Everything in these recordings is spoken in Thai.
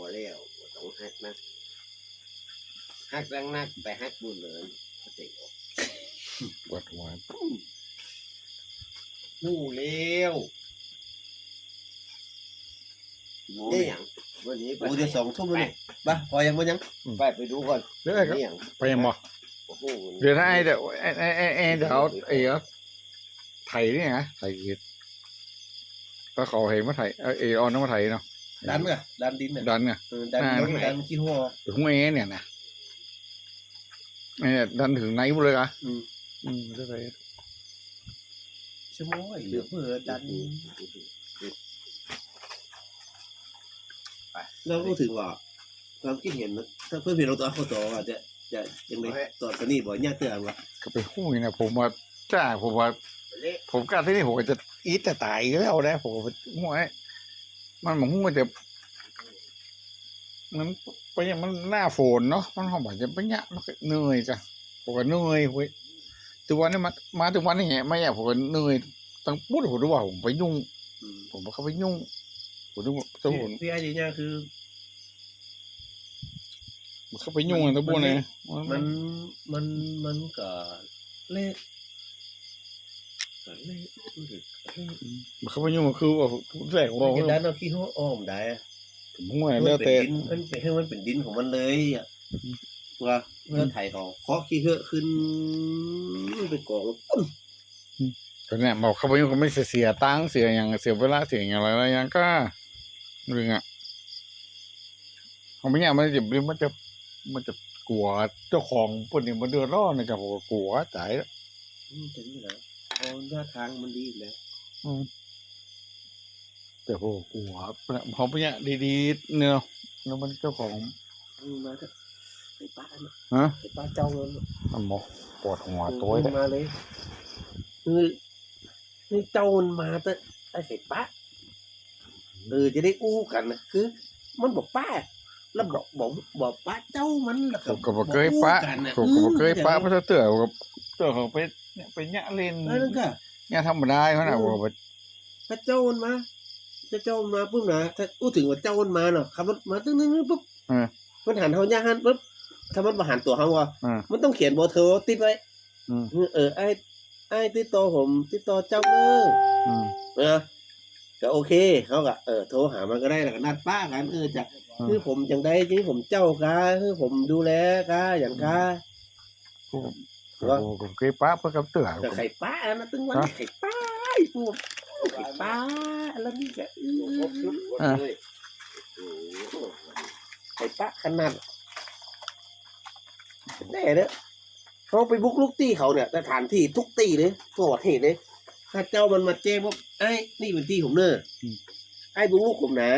อแล้วบ่ต้องฮักนะฮักรังนักไปฮักบุญเหลินก็เตะออกปวดหัวหูเร็วนี่หยังวันนี้ไปกูจะสองทุ่มแล้วนี่บ้าพอยังบ่ยังไปไปดูก่อนเดี๋ยวไอ้ก็นี่หยังไปยังบ่โอ้โหเดี๋ยวถ้าไอ้เดี๋ยวไอ้ไอ้ไอ้ไอ้เดี๋ยวเอาไอ้เหรอไถนี่ไงไถก็เขาเห็นมาไถเออเอออนน้ำมาไถเนาะ ดันกะดันดินน่ะดันไง เออดันดินดันขี้หัว ถึงเอเนี่ยนะเนี่ยดันถึงไหนหมดเลยอะอืม อืมได้ไปชั่วโมงไอ้เหลือเพื่อดันแล้วก็ถึงว่าความคิดเห็นนะถ้าเพื่อนพี่เราตัวเขาต่อว่าจะจะยังไงต่อตอนนี้บ่ยากเตือนว่าก็ไปหู้ยนะผมว่าจ้าผมว่าเละผมกล้าที่นี่ผมก็จะอีทแต่ตายอยู่แล้วนะผมก็หัวไอ้ มันเหมือนมันจะมันไปอย่างมันหน้าฝนเนาะมันหอมแบบจะไปเนี้ยมันก็เหนื่อยจ้ะผมก็เหนื่อยเว้ยตัววันนี้มามาถึงวันนี้แหะไม่อยากผมก็เหนื่อยตั้งปุ๊บผมรู้ว่าผมไปยุ่งอืมผมก็เข้าไปยุ่งผมดูตัวผมพี่ไอ้ดีเนี่ยคือเข้าไปยุ่งกันตัวบุญเลยมันมันมันก็เละก็เละรู้สึกเละ มันเข้าไปยุ่งก็คือว่าแรกว่ามันจะดันเอาขี้หัวอ้อมได้อะผมหัวมันแล้วเป็แต่นดินมันเป็นให้มันเป็นดินของมันเลยอะว่าเมื่อไถเขาเคาะขี้เหอะขึ้นไปกองปุ้นก็เนี่ยบอกเข้าไปยุ่งก็ไม่เสียตังค์เสียอย่างเสียเวลาเสียอย่างไรอะไรอย่างก็เรื่องอะเขาไม่อยากมันจะมันจะมันจะกลัวเจ้าของพวกนี้มันเดือดร้อนนะครับผมก็กลัวใจายอืมถึ งนี่นะเอาหน้าทางมันดีแล้วแต่ผมกลัวเขาไม่อยากดีๆเนาะแล้วมันเจ้าของอืมมาเถอะไอ้ป้าเนี่ยฮะไอ้ป้าเจ้าเลยมันหมอปวดหัวตัวอืเลยมมาเลยคือนี่เจ้ามันมาแต่ไอ้ไอ้ป้าเออจะได้อู้กันนะคือ มันบอกป้าแล้วบอกบอกบอกป้าเจ้ามันแล้วผมก็บอกเคยปะกันน่ะผมก็บอกเคยปะอืเพราะเตือกับเตือเขาไป เนี่ยไปเนี่ยเล่นเออนั่นก็เนี่ยธรรมดาเขาน่ะบอกว่าถ้าเจ้ามันมาถ้าเจ้ามันมาปุ๊บนะถ้าอู้ถึงว่าเจ้ามันมาเนาะขับรถมาตึ้งตึ้งตึ้งปุ๊บเออมันหันเขาย่างหันปุ๊บถ้ามันมาหันตัวเขาว่าเออมันต้องเขียนเบอร์โทรติดไว้อืมเออไอ้ไอ้ติดต่อผมติดต่อเจ้าเนออืมเออก็โอเคเขาก็เออโทรหามันก็ได้แล้วก็นัดป้ากันเออจะอืมคือผมจังได้ที่ผมเจ้ากาคือผมดูแลกาอย่างกา ว่าผมเคยปะเพื่อกับเตือแต่ไข่ป้านะตึงวันฮะไข่ป้าไอ้พวกไข่ป้าแล้วนี่ก็อื้อครบชุดหมดเลยโอ้โหไข่ป้าขนาดแน่เด้อเขาไปบุกลุกตีเขาเนี่ยสถานที่ทุกตีเลยทั่วประเทศเลยถ้าเจ้ามันมาแจ้งว่าไอ้นี่เป็นที่ผมเนอะไอ้บุกลุกผมนะ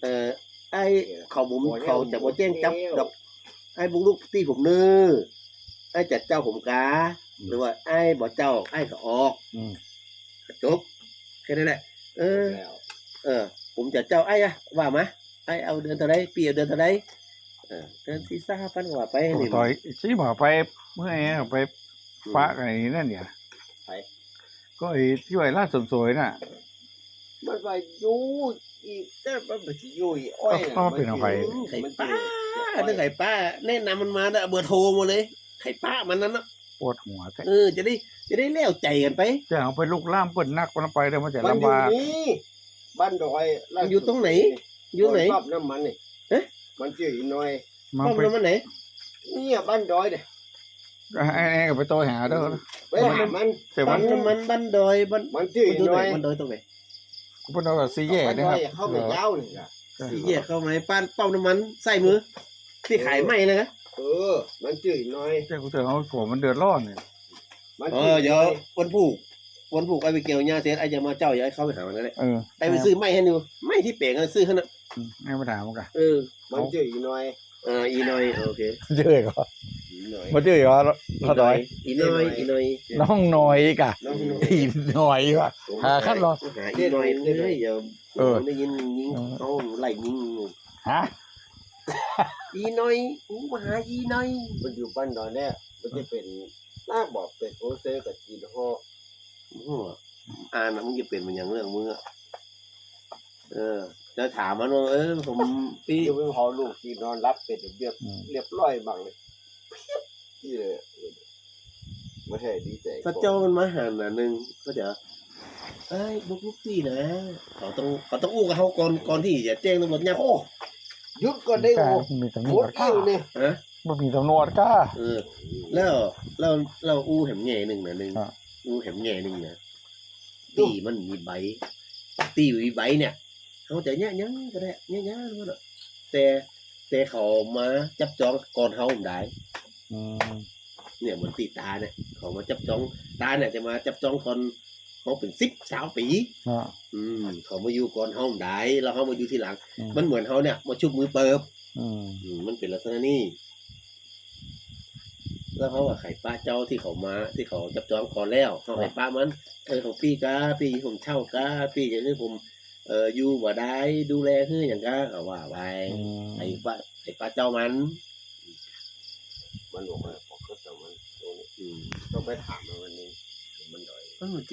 เอ่อไอ้เขาผมเขาจะมาแจ้งจับดอกไอ้บุกลุกที่ผมเนอ ไอ้จัดเจ้าผมกาหรือว่าไอ้บ่เจ้าไอ้ก็ออกอืมจบแค่นั้นแหละ เออ แล้วเออ ผมจะเจ้าไอ้อะว่ามาไอ้เอาเดือนเท่าไรปีเอาเดือนเท่าไรเออเดือนที่สามพันกว่าไปนี่ ต่อยชี้หมาไปเมื่อไงไปปะกันนี่นั่นเนี่ยไป ก็ไอ้ที่ไว้ล่าดสวยๆน่ะ มันไปอยู่อีกแต่มันไปอยู่อีอ้อยเอาเอาเป็นเอาไปอืมไข่ป้าเรื่องไข่ป้า แนะนำมันมาเด้อเอาเบอร์โทรมาเลย ไข่ป้ามันนั้นนะปวดหัวแต่เออจะได้จะได้เลี้ยวใจกันไปจะเอาไปลูกล่ามเปิดนักมันไปเดี๋ยวมันจะมันอยู่ลำบากนี่บ้านดอยมันอยู่ตรงไหน อยู่ไหนปั๊บน้ำมันนี่เอ๊ะมันชื่ออีน้อยมันป้อมไปแล้วมันไหนเนี่ยบ้านดอยเนี่ยไอ้ไอ้ก็ไปโตหาเด้อไปหามันแต่บ้ามันนมันบ้านดอยบ้านมันชื่อมันอีดอยน้อยมันดอยตรงไหนกูเป็นเอาแบบซีแย่บ้านนะดคอรับยเข้าไปยาวนี่อะสี่แยกเข้ามาในป้านเป้าน้ำมันใส่มือที่ขายไหมเลยนะ เออ มันชื่ออีน้อย เจ้ากูเตือนเขาผมมันเดือดร้อนเนี่ยมันเอชื่ออีเดี๋ยวน้อยวันผูกวันผูกไอ้ไปเกี่ยวหญ้าเสร็จไอ้จะมาเจ้าอย่าให้เข้าไปหามันนั่นแหละเออไอ้ไปซื้อไม้ให้ดูไม้ที่เป๋งอะซื้อขนาดให้มาถามมันกันเออมันชื่ออีน้อยเอออีน้อยโอเคเจอก็อีน้อยมาเจอก็ถ้าดอยอีน้อยอีน้อยน้องน้อยกะน้องน้อยอีน้อยว่ะ หาขั้นรอหาอีน้อยเฮ้ยอย่าเออได้ยินยิงเออเขาไล่ยิง ฮะ อีน้อยอู้มาหาอีน้อยมันอยู่บ้านดอยเนี่ยมันจะเป็นลากบอกเป็นโอเซกับจีนห่อโอ้โหอ่านนะมึงจะเป็นมันอย่างเรื่องมึงอะเออจะถามมันว่าเออผมพี่ที่ไม่พอลูกที่นอนรับเป็นระเบียบอืมเรียบร้อยบังเลยเพียบที่เลยไม่ใช่ดีใจถ้าเจ้ามันมาหาหน่ะหนึ่งก็จะไอ้ยบุกลุกตีนะเขาต้องเขาต้องอู้กับเขาก่อนก่อนที่จะแจ้งตำรวจเนี่ยโอ้ห ยุดก่อนได้กล้าโอ้มีตำรโหวจดกิ้วเนี่ยฮะบ่มีตำรวจกล้าเออ แล้วเราเราอู้แหมแง่หนึ่งนะหนึ่งอะอู้แหมแง่หนึ่งนะตีมันมีใบ ตีมีใบเนี่ยเขาจะเนี่ยยังก็ได้เนี่ยยังก็ได้แต่แต่เขามาจับจองก่อนเขาผมได้อืมเนี่ยเหมือนตีตาเนี่ยเขามาจับจองตาเนี่ยจะมาจับจองก่อน เขาเป็นสิบสาวปีอ่า อืมเขามาอยู่ก่อนเขาผมได้แล้วเขามาอยู่ทีหลัง อืม มันเหมือนเขาเนี่ยมาชุบมือเปิบอืมอืมมันเป็นลักษณะนี้ แล้วเขาว่าไข่ป้าเจ้าที่เขามา ที่เขาจับจองก่อนแล้วเขาไข่ป้ามันเออของพี่กาพี่ผมเช่ากาพี่จะให้ผมเอออยู่บ่ได้ดูแลคืออย่างกาเขาว่าไป อืมไอ้ป้าไอ้ป้าเจ้ามัน มันบอกว่าพอเขาจะมันตรงนี้อืมต้องไปถามมันวันนี้มันดอยมันเจ๋ง